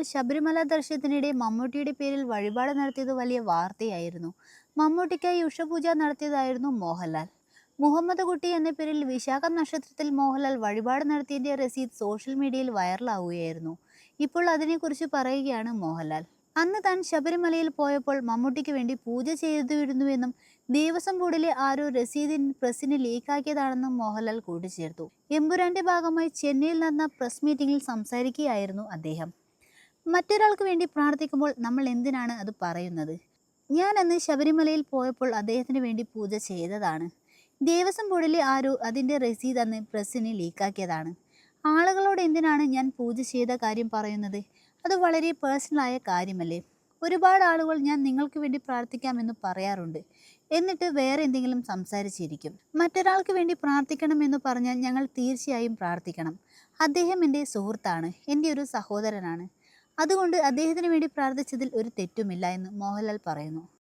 മോഹൻലാൽ ശബരിമല ദർശനത്തിനിടെ മമ്മൂട്ടിയുടെ പേരിൽ വഴിപാട് നടത്തിയത് വലിയ വാർത്തയായിരുന്നു. മമ്മൂട്ടിക്കായി ഉഷപൂജ നടത്തിയതായിരുന്നു മോഹൻലാൽ. മുഹമ്മദ് കുട്ടി എന്ന പേരിൽ വിശാഖം നക്ഷത്രത്തിൽ മോഹൻലാൽ വഴിപാട് നടത്തിയതിന്റെ രസീത് സോഷ്യൽ മീഡിയയിൽ വൈറലാവുകയായിരുന്നു. ഇപ്പോൾ അതിനെക്കുറിച്ച് പറയുകയാണ് മോഹൻലാൽ. അന്ന് താൻ ശബരിമലയിൽ പോയപ്പോൾ മമ്മൂട്ടിക്ക് വേണ്ടി പൂജ ചെയ്തിരുന്നുവെന്നും ദേവസ്വം ബോർഡിലെ ആരോ രസീതിൻ പ്രസിന് ലീക്കാക്കിയതാണെന്നും മോഹൻലാൽ കൂട്ടിച്ചേർത്തു. എമ്പുരാന്റെ ഭാഗമായി ചെന്നൈയിൽ നടന്ന പ്രസ് മീറ്റിംഗിൽ സംസാരിക്കുകയായിരുന്നു അദ്ദേഹം. മറ്റൊരാൾക്ക് വേണ്ടി പ്രാർത്ഥിക്കുമ്പോൾ നമ്മൾ എന്തിനാണ് അത് പറയുന്നത്? ഞാൻ അന്ന് ശബരിമലയിൽ പോയപ്പോൾ അദ്ദേഹത്തിന് വേണ്ടി പൂജ ചെയ്തതാണ്. ദേവസ്വം ബോർഡിലെ ആരോ അതിന്റെ രസീത് അന്ന് പ്രസ്സിന് ലീക്കാക്കിയതാണ്. ആളുകളോട് എന്തിനാണ് ഞാൻ പൂജ ചെയ്ത കാര്യം പറയുന്നത്? അത് വളരെ പേഴ്സണലായ കാര്യമല്ലേ? ഒരുപാട് ആളുകൾ ഞാൻ നിങ്ങൾക്ക് വേണ്ടി പ്രാർത്ഥിക്കാമെന്ന് പറയാറുണ്ട്. എന്നിട്ട് വേറെ എന്തെങ്കിലും സംസാരിച്ചിരിക്കും. മറ്റൊരാൾക്ക് വേണ്ടി പ്രാർത്ഥിക്കണമെന്ന് പറഞ്ഞാൽ ഞങ്ങൾ തീർച്ചയായും പ്രാർത്ഥിക്കണം. അദ്ദേഹം എന്റെ സുഹൃത്താണ്. എന്റെ ഒരു സഹോദരനാണ്. അതുകൊണ്ട് അദ്ദേഹത്തിന് വേണ്ടി പ്രാർത്ഥിച്ചതിൽ ഒരു തെറ്റുമില്ല എന്ന് മോഹൻലാൽ പറയുന്നു.